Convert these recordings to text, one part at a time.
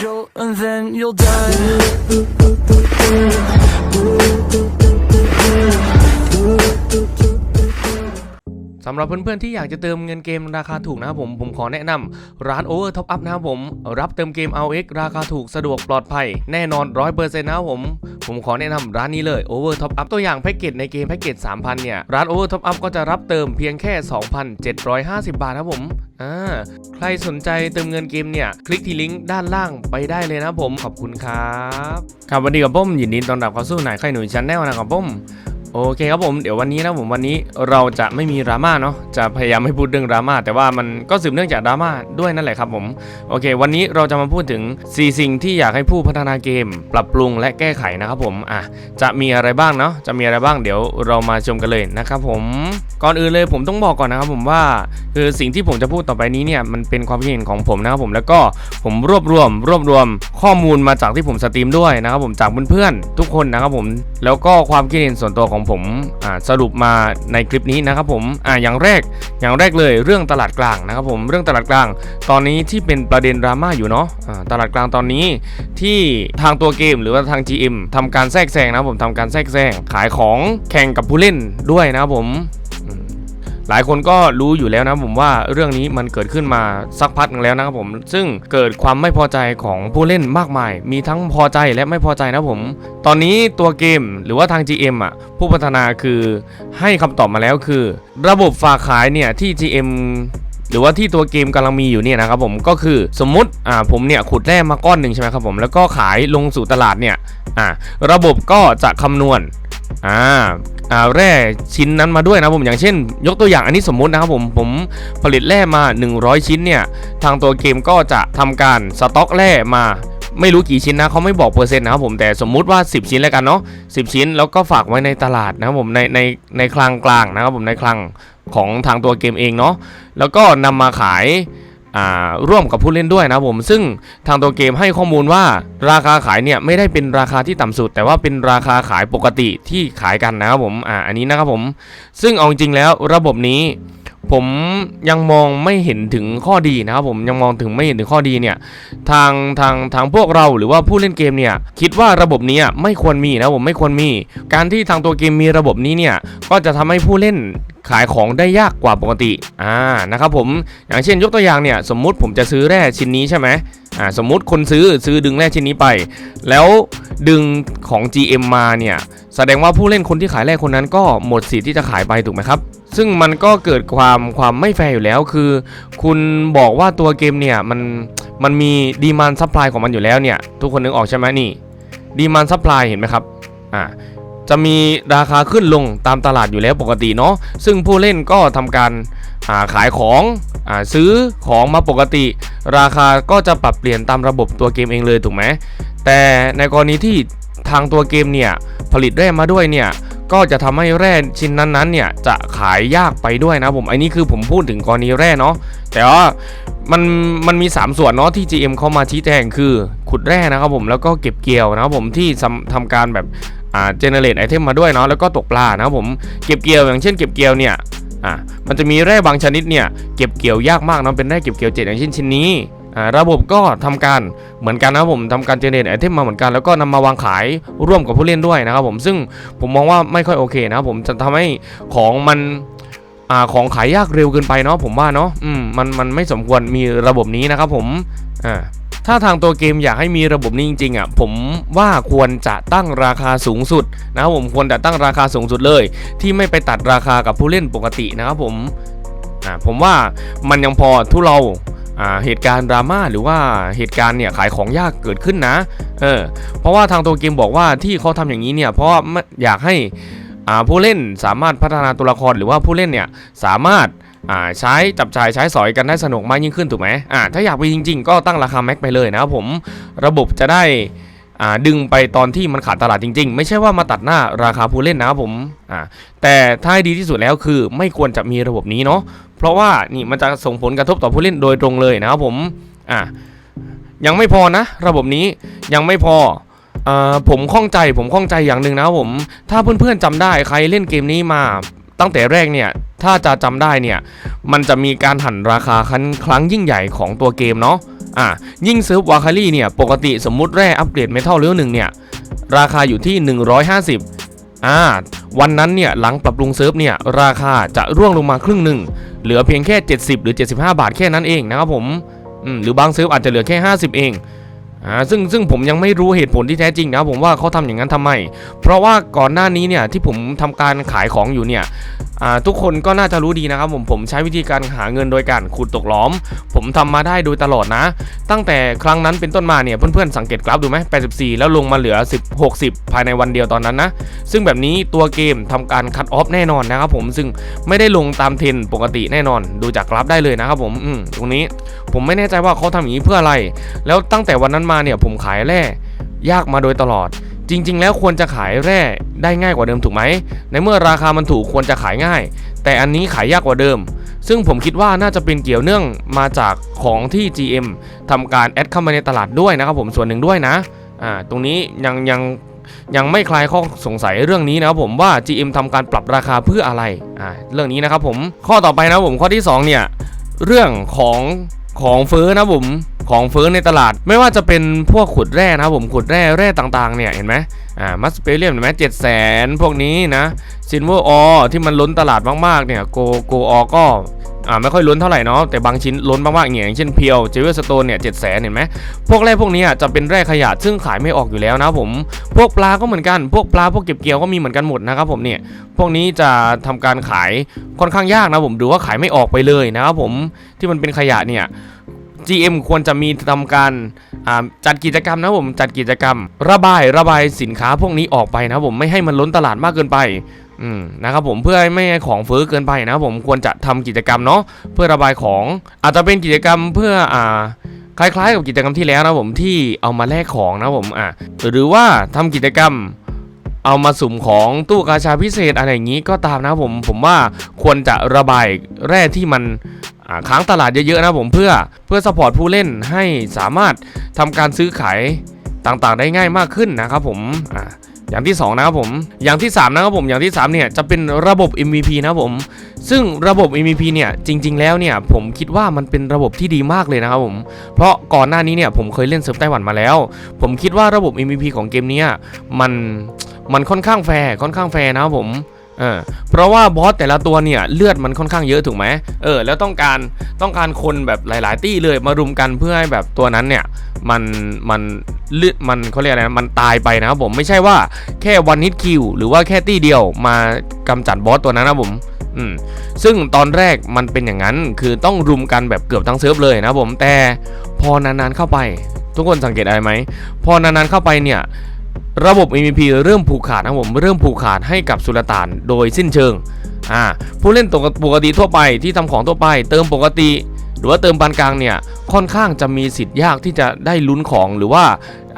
angel and then you'll die. สำหรับเพื่อนๆที่อยากจะเติมเงินเกมราคาถูกนะครับผมผมขอแนะนำร้าน Over Top Up นะครับผม รับเติมเกม RX ราคาถูกสะดวกปลอดภัย แน่นอน 100%นะครับผม ผมขอแนะนำร้านนี้เลย Over Top Up ตัวอย่างแพ็กเกจในเกมแพ็กเกจ 3,000 เนี่ย ร้าน Over Top Up ก็จะรับเติมเพียงแค่ 2,750 บาทนะครับผม อ่าใครสนใจเติมเงินเกมเนี่ย คลิกที่ลิงก์ด้านล่างไปได้เลยนะผมขอบคุณครับครับวันนี้กับผมยินดีต้อนรับเข้าสู่นายไข่หนุ่ยชาแนลนะครับผมโอเคครับผมเดี๋ยววันนี้นะผมวันนี้เราจะไม่มีดราม่าเนาะจะพยายามไม่พูดเรื่องดราม่าแต่ว่ามันก็สืบเนื่องจากดราม่าด้วยนั่นแหละครับผมโอเค วันนี้เราจะมาพูดถึง 4 สิ่งที่อยากให้ผู้พัฒนาเกม ปรับปรุงและแก้ไขนะครับผมอะจะมีอะไรบ้างเนาะจะมีอะไรบ้างเดี๋ยวเรามาชมกันเลยนะครับผม ก่อนอื่นเลยผมต้องบอกก่อนนะครับผมว่าคือสิ่งที่ผมจะพูดต่อไปนี้เนี่ยมันเป็นความคิดเห็นของผมนะครับผมแล้วก็ผมรวบรวม รวบรวมข้อมูลมาจากที่ผมสตรีมด้วยนะครับผมจากเพื่อนๆทุกคนนะครับผมแล้วก็ความคิดเห็นส่วนตัวของผมสรุปมาในคลิปนี้นะครับผมอ่าอย่างแรกอย่างแรกเลยเรื่องตลาดกลางนะครับผมเรื่องตลาดกลาง ตอนนี้ที่เป็นประเด็นดราม่าอยู่เนาะอ่าตลาดกลางตอนนี้ที่ทางตัวเกมหรือว่าทาง GM ทำการแทรกแซงนะครับผมทำการแทรกแซงขายของแข่งกับผู้เล่นด้วยนะครับผม หลายคนก็รู้อยู่แล้วนะผมว่าเรื่องนี้มันเกิดขึ้นมาสักพักนึงแล้วนะครับผม ซึ่งเกิดความไม่พอใจของผู้เล่นมากมาย มีทั้งพอใจและไม่พอใจนะผม ตอนนี้ตัวเกมหรือว่าทาง GM อะผู้พัฒนาคือให้คำตอบมาแล้วคือ ระบบฝากขายเนี่ยที่ GM หรือว่าที่ตัวเกมกำลังมีอยู่เนี่ยนะครับผมก็คือสมมติอ่าผมเนี่ยขุดแร่มาก้อนหนึ่งใช่ไหมครับผมแล้วก็ขายลงสู่ตลาดเนี่ยอ่าระบบก็จะคำนวณ อ่าอ่าแร่ชิ้นนั้นมาด้วยนะผมอย่างเช่น ยกตัวอย่างอันนี้สมมุตินะครับผมผมผลิตแร่มา 100 ชิ้นเนี่ยทางตัวเกมก็จะทำการสต็อกแร่มาไม่รู้กี่ชิ้นนะเขาไม่บอกเปอร์เซ็นต์นะครับผมแต่สมมุติว่า 10 ชิ้นแล้วกันเนาะ10 ชิ้นแล้วก็ฝากไว้ในตลาดนะครับผมในในในคลังกลางนะครับผมในคลังของทางตัวเกมเองเนาะแล้วก็นำมาขาย ร่วมกับผู้เล่นด้วยนะผมซึ่งทางตัวเกมให้ข้อมูลว่าราคาขายเนี่ยไม่ได้เป็นราคาที่ต่ำสุด แต่ว่าเป็นราคาขายปกติที่ขายกันนะครับผมอ่าอันนี้นะครับผม ซึ่งเอาจริงแล้วระบบนี้ ผมยังมองไม่เห็นถึงข้อดีนะครับผมยังมองถึงไม่เห็นถึงข้อดีเนี่ยทางทางทางพวกเราหรือว่าผู้เล่นเกมเนี่ยคิดว่าระบบนี้ไม่ควรมีนะผมไม่ควรมี การที่ทางตัวเกมมีระบบนี้เนี่ยก็จะทำให้ผู้เล่น ขายของได้ยากกว่าปกติอ่านะครับผมอย่างเช่นยกตัวอย่างเนี่ยสมมุติผมจะซื้อแร่ชิ้นนี้ใช่ไหมอ่าสมมุติคนซื้อซื้อดึงแร่ชิ้นนี้ไป แล้วดึงของ GM มาเนี่ยแสดงว่าผู้เล่นคนที่ขายแร่คนนั้นก็หมดสิทธิ์ที่จะขายไปถูกไหมครับซึ่งมันก็เกิดความความไม่แฟร์อยู่แล้วคือ คุณบอกว่าตัวเกมเนี่ยมันมันมีดีมานซัพพลายของมันอยู่แล้วเนี่ยทุกคนนึกออกใช่ไหมนี่ดีมานซัพพลายเห็นไหมครับอ่า จะมีราคาขึ้นลงตามตลาดอยู่แล้วปกติเนาะซึ่งผู้เล่นก็ทำการาขายของอซื้อของมาปกติ ราคาก็จะปรับเปลี่ยนตามระบบตัวเกมเองเลยถูกไหมแต่ในกรณีที่ทางตัวเกมเนี่ยผลิตแร่มาด้วยเนี่ยก็จะทำให้แร่ชิ้นนั้นๆเนี่ยจะขายยากไปด้วยนะผมอันนี้คือผมพูดถึงกรณีแร่เนาะแต่ว่ามันมันมี 3 ส่วนเนาะที่ GM เข้ามาชี้แจงคือขุดแร่นะครับผมแล้วก็เก็บเกี่ยวนะครับผมที่ทำทำการแบบ อ่าเจเนเรตไอเทมมาด้วยเนาะแล้วก็ตกปลานะครับผมเก็บเกี่ยวอย่างเช่นเก็บเกี่ยวเนี่ยอ่ามันจะมีแร่บางชนิดเนี่ยเก็บเกี่ยวยากมากเนาะเป็นแร่เก็บเกี่ยวเจ็ดอย่างเช่นชิ้นนี้อ่าระบบก็ทำการเหมือนกันนะผมทำการเจเนเรตไอเทมมาเหมือนกันแล้วก็นำมาวางขายร่วมกับผู้เล่นด้วยนะครับผมซึ่งผมมองว่าไม่ค่อยโอเคนะครับผมจะทำให้ของมันอ่าของขายยากเร็วเกินไปเนาะผมว่าเนาะอืมมันมันไม่สมควรมีระบบนี้นะครับผมอ่า ถ้าทางตัวเกมอยากให้มีระบบนี้จริงๆอะผมว่าควรจะตั้งราคาสูงสุดนะครับผมควรจะตั้งราคาสูงสุดเลย ที่ไม่ไปตัดราคากับผู้เล่นปกตินะครับผมอ่าผมว่ามันยังพอทุเราอ่าเหตุการณ์ดราม่าหรือว่าเหตุการณ์เนี่ยขายของยากเกิดขึ้นนะ เออ เพราะว่าทางตัวเกมบอกว่าที่เขาทำอย่างนี้เนี่ย เพราะอยากให้อ่าผู้เล่นสามารถพัฒนาตัวละครหรือว่าผู้เล่นเนี่ยสามารถ ใช้จับจ่ายใช้สอยกันได้สนุกมากยิ่งขึ้นถูกไหมอ่าถ้าอยากไปจริง ๆ ก็ตั้งราคาแม็กไปเลยนะครับผมระบบจะได้ดึงไปตอนที่มันขาดตลาดจริง ๆ ไม่ใช่ว่ามาตัดหน้าราคาผู้เล่นนะครับผมแต่ถ้าให้ดีที่สุดแล้วคือไม่ควรจะมีระบบนี้เนาะเพราะว่านี่มันจะส่งผลกระทบต่อผู้เล่นโดยตรงเลยนะครับผมยังไม่พอนะ ระบบนี้ยังไม่พอเอ่อผมข้องใจผมข้องใจอย่างหนึ่งนะครับผม ถ้าเพื่อนๆจำได้ใครเล่นเกมนี้มา ตั้งแต่แรกเนี่ยถ้าจะจำได้เนี่ยมันจะมีการหันราคาครั้งครั้งยิ่งใหญ่ของตัวเกมเนาะอะยิ่งเซิร์ฟวาคารี่เนี่ยปกติสมมุติแร่อัปเกรดเมทัลเลเวลหนึ่งเนี่ยราคาอยู่ที่ 150อ่าวันนั้นเนี่ยหลังปรับปรุงเซิร์ฟเนี่ยราคาจะร่วงลงมาครึ่งหนึ่งเหลือเพียงแค่ 70 หรือ 75 บาทแค่นั้นเองนะครับผมอืมหรือบางเซิร์ฟอาจจะเหลือแค่ 50 เอง อ่าซึ่งซึ่งผมยังไม่รู้เหตุผลที่แท้จริงนะผมว่าเขาทำอย่างนั้นทำไม เพราะว่าก่อนหน้านี้เนี่ยที่ผมทำการขายของอยู่เนี่ยอ่าทุกคนก็น่าจะรู้ดีนะครับผมผมใช้วิธีการหาเงินโดยการขุดตกล้อม ผมทำมาได้โดยตลอดนะ ตั้งแต่ครั้งนั้นเป็นต้นมาเนี่ยเพื่อนๆสังเกตกราฟดูไหม84 แล้วลงมาเหลือ 10 60 ภายในวันเดียวตอนนั้นนะ ซึ่งแบบนี้ตัวเกมทำการคัดออฟแน่นอนนะครับผมซึ่งไม่ได้ลงตามเทรนปกติแน่นอน ดูจากกราฟได้เลยนะครับผมอืมตรงนี้ผมไม่แน่ใจว่าเขาทำอย่างนี้เพื่ออะไร แล้วตั้งแต่วันนั้นมาเนี่ยผมขายแร่ยากมาโดยตลอด จริง ๆ แล้วควรจะขายแร่ได้ง่ายกว่าเดิมถูกไหม ในเมื่อราคามันถูกควรจะขายง่าย แต่อันนี้ขายยากกว่าเดิม ซึ่งผมคิดว่าน่าจะเป็นเกี่ยวเนื่องมาจากของที่ GM ทำการแอดเข้ามาในตลาดด้วยนะครับผมส่วนหนึ่งด้วยนะอ่าตรงนี้ยังยังยังไม่คลายข้อสงสัยเรื่องนี้นะครับผมว่า GM ทำการปรับราคาเพื่ออะไรอ่าเรื่องนี้นะครับผมข้อต่อไปนะผมข้อที่สองเนี่ยเรื่องของของเฟ้อนะผม ของเฟ้อในตลาด ไม่ว่าจะเป็นพวกขุดแร่นะครับผมขุดแร่แร่ต่างๆเนี่ยเห็นไหมอ่ามัสเปเรียมเห็นไหมเจ็ดแสนพวกนี้นะซินเวอร์ออที่มันล้นตลาดมากๆเนี่ยโกโกออก็อ่าไม่ค่อยล้นเท่าไหร่เนาะแต่บางชิ้นล้นมากๆเนี่ยอย่างเช่นเพียวเจเวลสโตนเนี่ยเจ็ดแสนเห็นไหมพวกแร่พวกนี้อะจะเป็นแร่ขยะซึ่งขายไม่ออกอยู่แล้วนะผมพวกปลาก็เหมือนกันพวกปลาพวกเก็บเกี่ยวก็มีเหมือนกันหมดนะครับผมเนี่ยพวกนี้จะทำการขายค่อนข้างยากนะผมหรือว่าขายไม่ออกไปเลยนะครับผมที่มันเป็นขยะเนี่ย GM ควรจะมีทำการจัดกิจกรรมนะผมจัดกิจกรรม ระบายระบายสินค้าพวกนี้ออกไปนะผมไม่ให้มันล้นตลาดมากเกินไปนะครับผมเพื่อไม่ให้ของเฟ้อเกินไปนะผมควรจะทำกิจกรรมเนาะเพื่อระบายของอาจจะเป็นกิจกรรมเพื่ออ่าคล้ายๆกับกิจกรรมที่แล้วนะผมที่เอามาแลกของนะผมอะหรือว่าทำกิจกรรมเอามาสุ่มของตู้กาชาพิเศษอะไรอย่างนี้ก็ตามนะผมผมว่าควรจะระบายแร่ที่มัน ค้างตลาดเยอะๆนะผมเพื่อเพื่อสปอร์ตผู้เล่นให้สามารถทำการซื้อขายต่างๆ ได้ง่ายมากขึ้นนะครับผมอ่าอย่างที่สองนะครับผม อย่างที่สามนะครับผม อย่างที่สามเนี่ย จะเป็นระบบ MVP นะครับผม ซึ่งระบบ MVP เนี่ย จริง ๆ แล้วเนี่ย ผมคิดว่ามันเป็นระบบที่ดีมากเลยนะครับผม เพราะก่อนหน้านี้เนี่ย ผมเคยเล่นเซิร์ฟไต้หวันมาแล้ว ผมคิดว่าระบบ MVP ของเกมนี้มัน มันค่อนข้างแฟร์ ค่อนข้างแฟร์นะครับผม เออเพราะว่าบอสแต่ละตัวเนี่ยเลือดมันค่อนข้างเยอะถูกไหมเออแล้วต้องการต้องการคนแบบหลาย ๆ ตี้เลยมารุมกันเพื่อให้แบบตัวนั้นเนี่ยมันมันเลือดมันเขาเรียกอะไรนะมันตายไปนะครับผมไม่ใช่ว่าแค่วันนิดคิวหรือว่าแค่ตี้เดียวมากำจัดบอสตัวนั้นนะผมอืมซึ่งตอนแรกมันเป็นอย่างนั้นคือต้องรุมกันแบบเกือบทั้งเซิร์ฟเลยนะผมแต่พอนานๆเข้าไป ทุกคนสังเกตอะไรไหมพอนานๆเข้าไปเนี่ย ระบบ MVP เริ่มผูกขาดนะผมเริ่มผูกขาดให้กับสุลต่านโดยสิ้นเชิงอ่าผู้เล่นตปกติทั่วไปที่ทำของทั่วไป เติมปกติ หรือว่าเติมปานกลางเนี่ยค่อนข้างจะมีสิทธิ์ยากที่จะได้ลุ้นของหรือว่า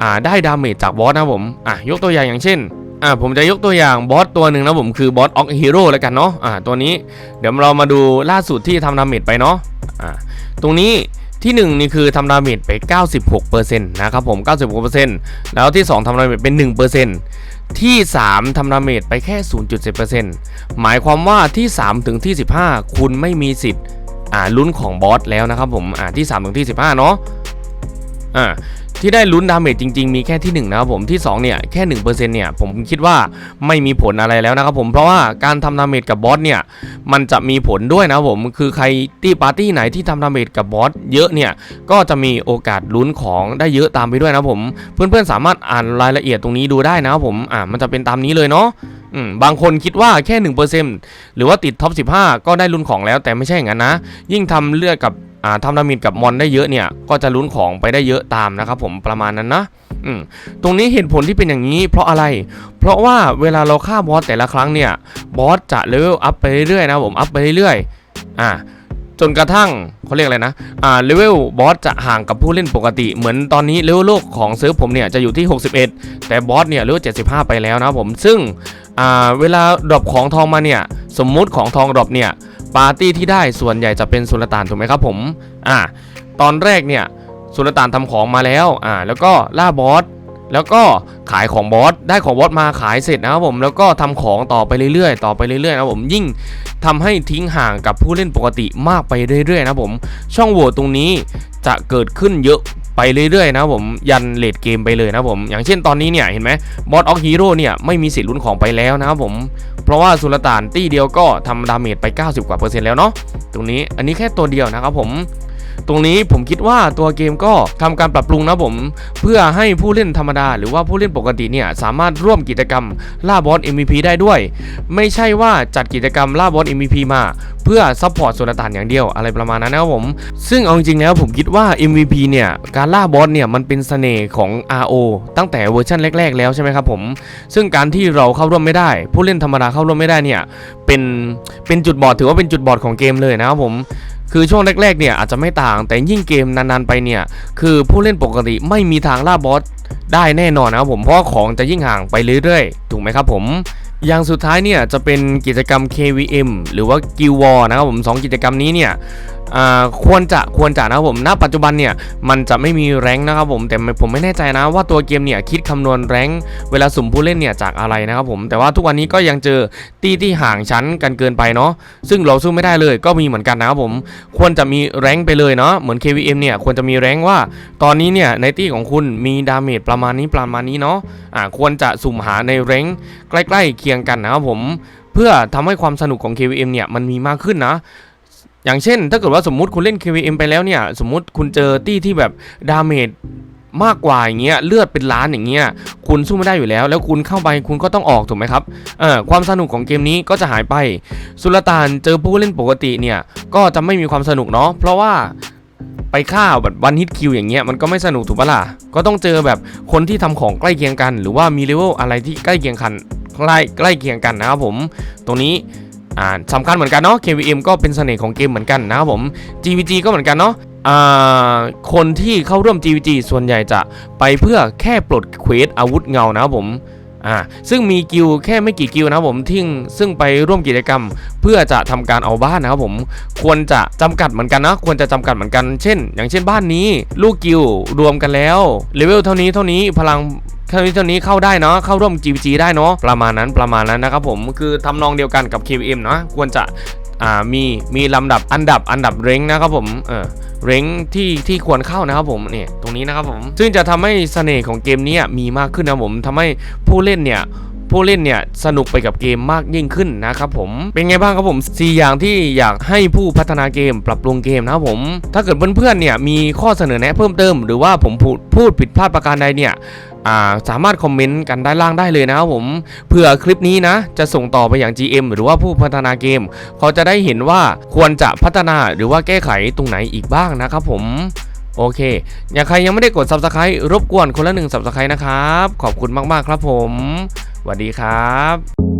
อ่าได้ดาเมจจากบอสนะผมอะยกตัวอย่างอย่างเช่นอ่าผมจะยกตัวอย่างบอสตัวหนึ่งนะผมคือบอสออกฮีโร่แล้วกันเนาะอ่าตัวนี้เดี๋ยวเรามาดูล่าสุดที่ทำดาเมจไปเนาะอ่าตรงนี้ ที่1นี่คือทำดาเมจไป 96%นะครับผม 96%แล้วที่ 2ทำดาเมจเป็น 1%ที่ 3ทำดาเมจไปแค่ 0.7%หมายความว่าที่ 3 ถึงที่ 15 คุณไม่มีสิทธิ์อ่าลุ้นของบอสแล้วนะครับผมอ่าที่ 3 ถึงที่ 15 เนาะอ่า ที่ได้ลุ้นดาเมจจริง ๆ มีแค่ที่ 1 นะครับผมที่ 2 เนี่ย แค่ 1%เนี่ย ผมคิดว่าไม่มีผลอะไรแล้วนะครับผมเพราะว่าการทำดาเมจกับบอสเนี่ย มันจะมีผลด้วยนะผมคือใครที่ปาร์ตี้ไหนที่ทำดาเมจกับบอสเยอะเนี่ย ก็จะมีโอกาสลุ้นของได้เยอะตามไปด้วยนะผม เพื่อนๆสามารถอ่านรายละเอียดตรงนี้ดูได้นะครับผมอ่ามันจะเป็นตามนี้เลยเนาะบางคนคิดว่าแค่ 1%หรือว่าติดท็อป 15 ก็ได้ลุ้นของแล้วแต่ไม่ใช่อย่างนั้นนะ ยิ่งทำเลือดกับ ทำดาเมจกับมอนได้เยอะเนี่ย ก็จะลุ้นของไปได้เยอะตามนะครับผมประมาณนั้นนะอืมตรงนี้เหตุผลที่เป็นอย่างนี้เพราะอะไร เพราะว่าเวลาเราฆ่าบอสแต่ละครั้งเนี่ย บอสจะเลเวลอัพไปเรื่อยๆนะผม อัพไปเรื่อยๆ อ่าจนกระทั่งเขาเรียกอะไรนะ อ่า เลเวลบอสจะห่างกับผู้เล่นปกติ เหมือนตอนนี้เลเวลโลกของเซิร์ฟผมเนี่ยจะอยู่ที่ 61 แต่บอสเนี่ยเลเวล75 ไปแล้วนะผม ซึ่ง อ่า เวลาดรอปของทองมาเนี่ย สมมุติของทองดรอปเนี่ย ปาร์ตี้ที่ได้ส่วนใหญ่จะเป็นสุลต่านถูกไหมครับผมอ่าตอนแรกเนี่ยสุลต่านทำของมาแล้วอ่าแล้วก็ล่าบอสแล้วก็ขายของบอสได้ของบอสมาขายเสร็จนะครับผมแล้วก็ทำของต่อไปเรื่อยๆ ต่อไปเรื่อยๆนะผมยิ่งทำให้ทิ้งห่างกับผู้เล่นปกติมากไปเรื่อยๆนะผมช่องโหว่ตรงนี้จะเกิดขึ้นเยอะ ไปเรื่อยๆนะผมยันเลดเกมไปเลยนะผม อย่างเช่นตอนนี้เนี่ยเห็นไหมบอสออกฮีโร่เนี่ยไม่มีสิทธิ์ลุ้นของไปแล้วนะครับผม เพราะว่าสุลต่านตี้เดียวก็ทำดาเมจไป 90 กว่าเปอร์เซ็นต์แล้วเนาะตรงนี้อันนี้แค่ตัวเดียวนะครับผม ตรงนี้ผมคิดว่าตัวเกมก็ทำการปรับปรุงนะผม เพื่อให้ผู้เล่นธรรมดา หรือว่าผู้เล่นปกติเนี่ยสามารถร่วมกิจกรรมล่าบอส MVP ได้ด้วย ไม่ใช่ว่าจัดกิจกรรมล่าบอส MVP มา เพื่อซัพพอร์ตสุลต่านอย่างเดียวอะไรประมาณนั้นนะครับผม ซึ่งเอาจริงๆแล้วผมคิดว่า MVP เนี่ยการล่าบอสเนี่ยมันเป็นเสน่ห์ของ RO ตั้งแต่เวอร์ชันแรก ๆ แล้วใช่ไหมครับผม ซึ่งการที่เราเข้าร่วมไม่ได้ ผู้เล่นธรรมดาเข้าร่วมไม่ได้เนี่ยเป็นเป็นจุดบอดถือว่าเป็นจุดบอดของเกมเลยนะครับผม คือช่วงแรกๆเนี่ยอาจจะไม่ต่าง แต่ยิ่งเกมนานๆไปเนี่ยคือผู้เล่นปกติไม่มีทางล่าบอสได้แน่นอนนะครับผมเพราะของจะยิ่งห่างไปเรื่อยๆ ถูกไหมครับผมอย่างสุดท้ายเนี่ยจะเป็นกิจกรรม KVM หรือว่า Guild War นะครับผมสองกิจกรรมนี้เนี่ย ควรจะควรจะนะครับผมณปัจจุบันเนี่ยมันจะไม่มีแรงนะครับผมแต่ผมไม่แน่ใจนะว่าตัวเกมเนี่ยคิดคำนวณแรงเวลาสุ่มผู้เล่นเนี่ยจากอะไรนะครับผมแต่ว่าทุกวันนี้ก็ยังเจอตีที่ห่างชั้นกันเกินไปเนาะซึ่งเราสู้ไม่ได้เลยก็มีเหมือนกันนะครับผมควรจะมีแรงไปเลยเนาะเหมือน KVM เนี่ยควรจะมีแรงว่า ตอนนี้เนี่ยในตี้ของคุณมีดาเมจประมาณนี้ประมาณนี้เนาะอ่าควรจะสุ่มหาในแรงใกล้ ๆ เคียงกันนะครับผมเพื่อทำให้ความสนุกของ KVM เนี่ยมันมีมากขึ้นนะ อย่างเช่น ถ้าเกิดว่าสมมุติคุณเล่น KVM ไปแล้วเนี่ย สมมุติคุณเจอตี้ที่แบบดาเมจมากกว่าอย่างเงี้ยเลือดเป็นล้านอย่างเงี้ยคุณสู้ไม่ได้อยู่แล้ว แล้วคุณเข้าไปคุณก็ต้องออกถูกไหมครับเออความสนุกของเกมนี้ก็จะหายไป สุลต่านเจอผู้เล่นปกติเนี่ยก็จะไม่มีความสนุกเนาะเพราะว่าไปฆ่าแบบวันฮิตคิวอย่างเงี้ยมันก็ไม่สนุกถูกปะล่ะก็ต้องเจอแบบคนที่ทำของใกล้เคียงกัน หรือว่ามีเลเวลอะไรที่ใกล้เคียงกันใกล้ใกล้เคียงกันนะครับผมตรงนี้ อ่าสำคัญเหมือนกันเนาะ KVM ก็เป็นเสน่ห์ของเกมเหมือนกันนะครับผม GVG ก็เหมือนกันเนาะคนที่เข้าร่วม GVG ส่วนใหญ่จะไปเพื่อแค่ปลดเควสอาวุธเงานะครับผมอ่าซึ่งมีกิลแค่ไม่กี่กิลนะครับผมที่ซึ่งไปร่วมกิจกรรม เพื่อจะทำการเอาบ้านนะครับผมควรจะจำกัดเหมือนกันนะควรจะจำกัดเหมือนกันเช่น อย่างเช่นบ้านนี้ ลูกกิลรวมกันแล้วเลเวลเท่านี้เท่านี้พลัง เท่านี้เท่านี้เข้าได้เนาะเข้าร่วม GVG ได้เนาะประมาณนั้นประมาณนั้นนะครับผมคือทำนองเดียวกันกับ KVM เนาะควรจะอ่ามีมีลำดับอันดับอันดับเร้งนะครับผมเออเร้งที่ที่ควรเข้านะครับผมเนี่ยตรงนี้นะครับผมซึ่งจะทำให้เสน่ห์ของเกมนี้มีมากขึ้นนะผมทำให้ผู้เล่นเนี่ยผู้เล่นเนี่ยสนุกไปกับเกมมากยิ่งขึ้นนะครับผมเป็นไงบ้างครับผม 4 อย่างที่อยากให้ผู้พัฒนาเกมปรับปรุงเกมนะครับผม ถ้าเกิดเพื่อนๆเนี่ยมีข้อเสนอแนะเพิ่มเติม หรือว่าผมพูดพูดผิดพลาดประการใดเนี่ย สามารถคอมเมนต์กันด้านล่างได้เลยนะครับผมเผื่อคลิปนี้นะ จะส่งต่อไปอย่าง GM หรือว่าผู้พัฒนาเกม เขาจะได้เห็นว่าควรจะพัฒนาหรือว่าแก้ไขตรงไหนอีกบ้างนะครับผมโอเค อย่างใครยังไม่ได้กด Subscribe รบกวนคนละหนึ่ง Subscribe นะครับ ขอบคุณมาก ๆ ครับผมสวัสดีครับ